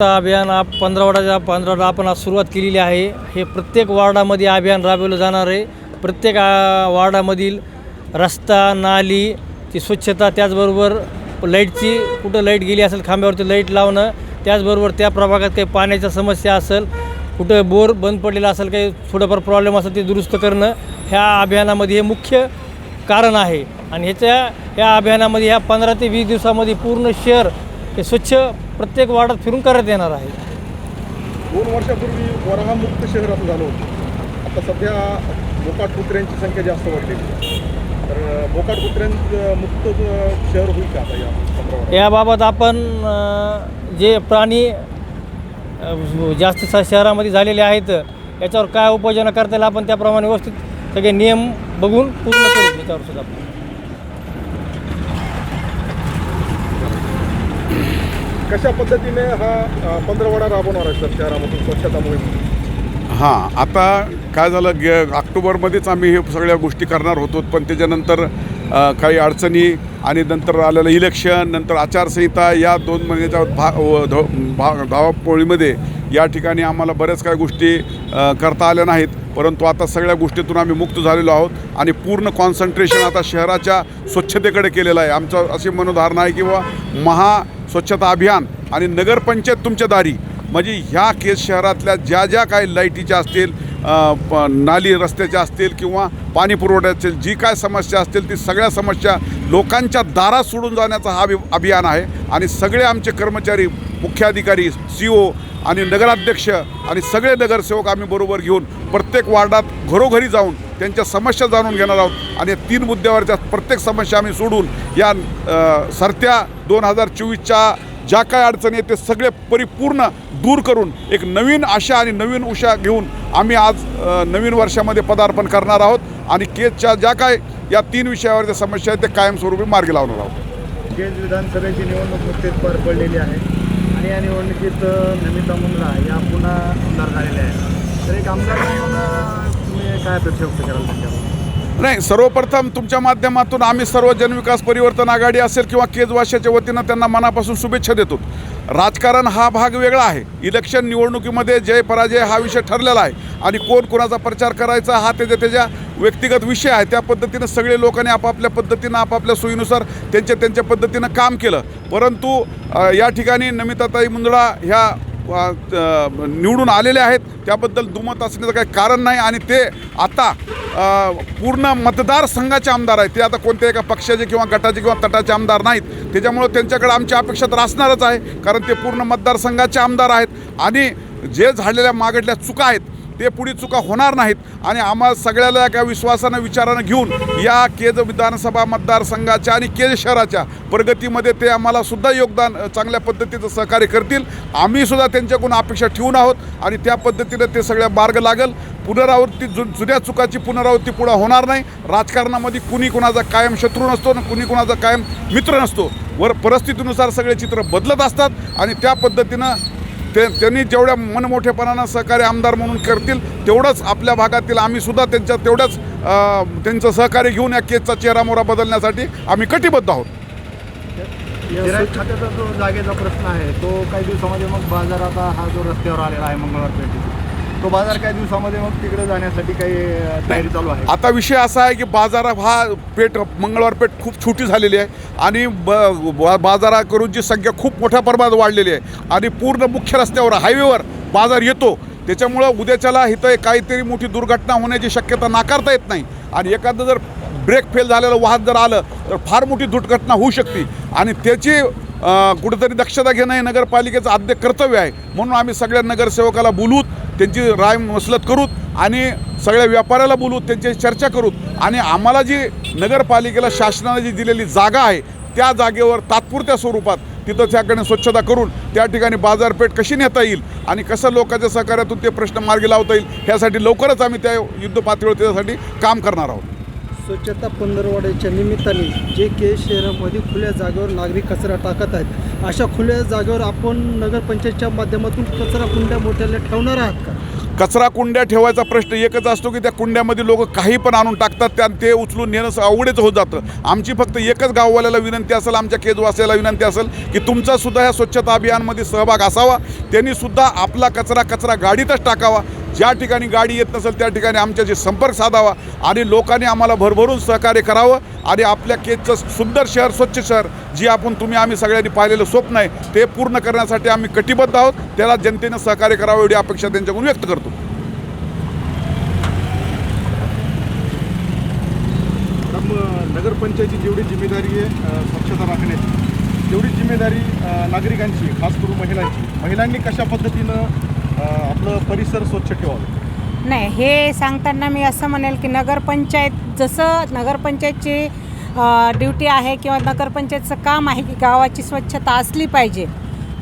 अभियान आप पंधरावडाच्या पंधरावडा आपण आज सुरुवात केलेली आहे. हे प्रत्येक वार्डामध्ये अभियान राबवलं जाणार आहे. प्रत्येक वार्डामधील रस्ता नाली ती स्वच्छता त्याचबरोबर लाईटची कुठं लाइट गेली असेल खांब्यावरती लाइट लावणं त्याचबरोबर त्या प्रभागात काही पाण्याच्या समस्या असेल कुठं बोर बंद पडलेला असेल काही थोडंफार प्रॉब्लेम असेल ते दुरुस्त करणं ह्या अभियानामध्ये हे मुख्य कारण आहे. आणि ह्याच्या या अभियानामध्ये ह्या पंधरा ते वीस दिवसामध्ये पूर्ण शहर हे स्वच्छ प्रत्येक वार्डात फिरून करण्यात येणार आहे दोन वर्षापूर्वी वराहा मुक्त शहर असं झालं होतं आता सध्या मोकाट कुत्र्यांची संख्या जास्त वाढलेली तर अं, मोकाट कुत्र्यां मुक्त शहर होईल का आता या? याबाबत आपण अ, जे प्राणी अ, जास्त स- शहरामध्ये झालेले आहेत याच्यावर काय उपाययोजना करता येईल आपण त्याप्रमाणे व्यवस्थित सगळे नियम बघून पूर्ण करू त्याच्यावर सुद्धा आपण. कशा पद्धतीने हा पंधरवडा राबवणार आहे सर शहरामधून स्वच्छता मोहीम हां आता काय झालं गे ऑक्टोबरमध्येच आम्ही हे सगळ्या गोष्टी करणार होतो पण त्याच्यानंतर काही अडचणी आणि नंतर आलेलं इलेक्शन नंतर आचारसंहिता या दोन महिन्याच्या भा व- भा धावापोळीमध्ये या ठिकाणी आम्हाला बऱ्याच काही गोष्टी करता आल्या नाहीत. परंतु आता सगळ्या गोष्टीतून आम्ही मुक्त झालेलो आहोत आणि पूर्ण कॉन्सन्ट्रेशन आता शहराच्या स्वच्छतेकडे केलेलं आहे. आमचं अशी मनोधारणा आहे की बुवा महा स्वच्छता अभियान आणि नगरपंचायत तुमच्या दारी. म्हणजे ह्या केस शहरातल्या ज्या ज्या काय लाईटीच्या असतील प- नाली रस्त्याच्या असतील किंवा पाणी पुरवठ्याची जी काय समस्या असतील ती सगळ्या समस्या लोकांच्या दारात सोडून जाण्याचा हा अभियान आहे. आणि सगळे आमचे कर्मचारी मुख्याधिकारी सी ओ आणि नगराध्यक्ष आणि सगळे नगरसेवक आम्ही बरोबर घेऊन प्रत्येक वार्डात घरोघरी जाऊन त्यांच्या समस्या जाणून घेणार आहोत. आणि या तीन मुद्द्यावरच्या प्रत्येक समस्या आम्ही सोडून या सरत्या दोन हजार चोवीसच्या ज्या काय अडचणी आहेत ते सगळे परिपूर्ण दूर करून एक नवीन आशा आणि नवीन उषा घेऊन आम्ही आज नवीन वर्षामध्ये पदार्पण करणार आहोत आणि केसच्या ज्या काय या तीन विषयावरच्या समस्या आहेत ते कायमस्वरूपी मार्गी लावणार आहोत. केज विधानसभेची निवडणूक नुकतीच पार पडलेली आहे आणि या निवडणुकीत नमिता मुंद्रा या पुन्हा आमदार झालेल्या आहेत. तर एक आमदार म्हणून तुम्ही काय अपेक्षा व्यक्त कराल नाही सर्वप्रथम तुमच्या माध्यमातून आम्ही सर्व जनविकास परिवर्तन आघाडी असेल किंवा केजवाशाच्या वतीनं त्यांना मनापासून शुभेच्छा देतो. राजकारण हा भाग वेगळा आहे. इलेक्शन निवडणुकीमध्ये जय पराजय हा विषय ठरलेला आहे. आणि कोण कोणाचा प्रचार करायचा हा त्याच्या त्याच्या व्यक्तिगत विषय आहे. त्या पद्धतीनं सगळे लोकांनी आपापल्या पद्धतीनं आपापल्या सोयीनुसार त्यांच्या त्यांच्या पद्धतीनं काम केलं. परंतु या ठिकाणी नमिताताई मुंदडा ह्या निवडून आलेले आहेत. त्याबद्दल दुमत असण्याचं काही कारण नाही आणि ते आता पूर्ण मतदारसंघाचे आमदार आहेत. ते आता कोणत्या एका पक्षाचे किंवा गटाचे किंवा तटाचे आमदार नाहीत. त्याच्यामुळं त्यांच्याकडे आमची अपेक्षा तर असणारच आहे. कारण ते पूर्ण मतदारसंघाचे आमदार आहेत. आणि जे झालेल्या मागडल्या चुका आहेत ते पुढे चुका होणार नाहीत. आणि आम्हा सगळ्याला एका विश्वासानं विचारानं घेऊन या केज विधानसभा मतदारसंघाच्या आणि केज शहराच्या प्रगतीमध्ये ते आम्हाला सुद्धा योगदान चांगल्या पद्धतीचं सहकार्य करतील. आम्ही सुद्धा त्यांच्याकडून अपेक्षा ठेवून आहोत आणि त्या पद्धतीनं ते सगळ्या मार्ग लागल. पुनरावृत्ती जु जुन्या चुकाची पुनरावृत्ती पुढं होणार नाही. राजकारणामध्ये कुणी कुणाचा कायम शत्रू नसतो आणि कुणी कुणाचा कायम मित्र नसतो. वर परिस्थितीनुसार सगळे चित्र बदलत असतात आणि त्या पद्धतीनं ते त्यांनी जेवढ्या मनमोठेपणानं सहकार्य आमदार म्हणून करतील तेवढंच आपल्या भागातील आम्ही सुद्धा त्यांच्या तेवढंच त्यांचं सहकार्य घेऊन या केसचा चेहरामोहरा बदलण्यासाठी आम्ही कटिबद्ध आहोत. खात्याचा जो जागेचा प्रश्न आहे तो काही दिवसामध्ये मग बाजार आता हा जो रस्त्यावर आलेला आहे मंगळवार पेठेत तो बाजार काही दिवसामध्ये मग तिकडे जाण्यासाठी काही तयारी चालू आहे. आता विषय असा आहे की बाजार हा पेठ मंगळवार पेठ खूप छोटी झालेली आहे आणि ब बाजाराकडूनची संख्या खूप मोठ्या प्रमाणात वाढलेली आहे आणि पूर्ण मुख्य रस्त्यावर हायवेवर बाजार येतो. त्याच्यामुळं उद्याच्याला इथं काहीतरी मोठी दुर्घटना होण्याची शक्यता नाकारता येत नाही. आणि एखादं जर ब्रेक फेल झालेलं वाहन जर आलं तर फार मोठी दुर्घटना होऊ शकते. आणि त्याची कुठेतरी दक्षता घेणं हे नगरपालिकेचं आद्य कर्तव्य आहे. म्हणून आम्ही सगळ्या नगरसेवकाला बोलूत त्यांची राय मसलत करूत आणि सगळ्या व्यापाऱ्याला बोलूत त्यांच्याशी चर्चा करूत. आणि आम्हाला जी नगरपालिकेला शासनाने जी दिलेली जागा आहे त्या जागेवर तात्पुरत्या स्वरूपात तिथं त्याकडे स्वच्छता करून त्या ठिकाणी बाजारपेठ कशी नेता येईल आणि कसं लोकांच्या सहकार्यातून ते प्रश्न मार्गी लावता येईल ह्यासाठी लवकरच आम्ही त्या युद्ध पातळीवर त्यासाठी काम करणार आहोत. स्वच्छता पंधरवड्याच्या निमित्ताने जे के शहरामध्ये खुल्या जागेवर नागरिक कचरा टाकत आहेत अशा खुल्या जागेवर आपण नगरपंचायतच्या माध्यमातून कचरा कुंड्या मोठ्याला ठेवणार आहात का? कचरा कुंड्या ठेवायचा प्रश्न एकच असतो की त्या कुंड्यामध्ये लोक काही पण आणून टाकतात त्या ते उचलून नेणं अवघडच होत जातं. आमची फक्त एकच गाववाल्याला विनंती असेल आमच्या केजवासियाला विनंती असेल की तुमचासुद्धा ह्या स्वच्छता अभियानमध्ये सहभाग असावा. त्यांनीसुद्धा आपला कचरा कचरा गाडीतच टाकावा. ज्या ठिकाणी गाडी येत नसेल त्या ठिकाणी आमच्याशी संपर्क साधावा आणि लोकांनी आम्हाला भरभरून सहकार्य करावं आणि आपल्या केजचं सुंदर शहर स्वच्छ शहर जी आपण तुम्ही आम्ही सगळ्यांनी पाहिलेलं स्वप्न आहे ते पूर्ण करण्यासाठी आम्ही कटिबद्ध आहोत. त्याला जनतेनं सहकार्य करावं एवढी अपेक्षा त्यांच्याकडून व्यक्त करतो. नगरपंचायतची जेवढी जिम्मेदारी आहे स्वच्छता राखण्याची तेवढी जिम्मेदारी नागरिकांची खास करून महिलांची. महिलांनी कशा पद्धतीनं आपलं परिसर स्वच्छ ठेवावं. नाही हे सांगताना मी असं म्हणेल की नगरपंचायत जसं नगरपंचायतची ड्युटी आहे किंवा नगरपंचायतचं काम आहे की गावाची स्वच्छता असली पाहिजे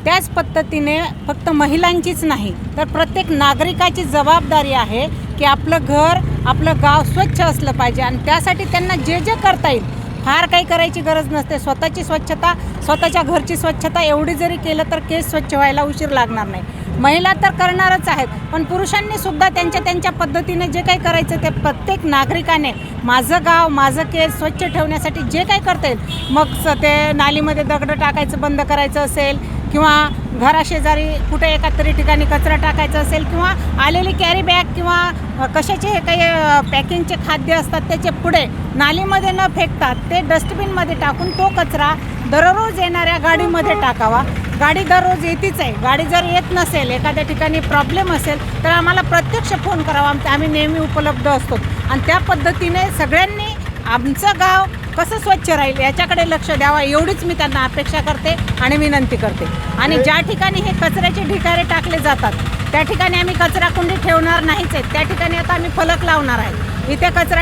त्याच पद्धतीने फक्त महिलांचीच नाही तर प्रत्येक नागरिकाची जबाबदारी आहे की आपलं घर आपलं गाव स्वच्छ असलं पाहिजे आणि त्यासाठी त्यांना जे जे करता येईल फार काही करायची गरज नसते. स्वतःची स्वच्छता स्वतःच्या घरची स्वच्छता एवढी जरी केलं तर केस स्वच्छ व्हायला उशीर लागणार नाही. महिला तर करणारच आहेत. पण पुरुषांनी सुद्धा त्यांच्या त्यांच्या पद्धतीने जे काही करायचं ते प्रत्येक नागरिकाने माझं गाव माझं केस स्वच्छ ठेवण्यासाठी जे काही करता येईल. मग ते नालीमध्ये दगडं टाकायचं बंद करायचं असेल किंवा घराशेजारी कुठे एका तरी ठिकाणी कचरा टाकायचा असेल किंवा आलेली कॅरी बॅग किंवा कशाचे हे काही पॅकिंगचे खाद्य असतात त्याचे पुढे नालीमध्ये न फेकतात ते डस्टबिनमध्ये टाकून तो कचरा दररोज येणाऱ्या गाडीमध्ये टाकावा. गाडी दररोज येतीच आहे. गाडी जर येत नसेल एखाद्या ठिकाणी प्रॉब्लेम असेल तर आम्हाला प्रत्यक्ष फोन करावा. आम- आम्ही नेहमी उपलब्ध असतो. आणि त्या पद्धतीने सगळ्यांनी आमचं गाव कसं स्वच्छ राहील याच्याकडे लक्ष द्यावा. एवढीच मी त्यांना अपेक्षा करते आणि विनंती करते. आणि ज्या ठिकाणी हे कचऱ्याचे ढिगारे टाकले जातात त्या ठिकाणी आम्ही कचरा कुंडी ठेवणार नाहीच आहेत त्या ठिकाणी आता आम्ही फलक लावणार आहे. इथे कचरा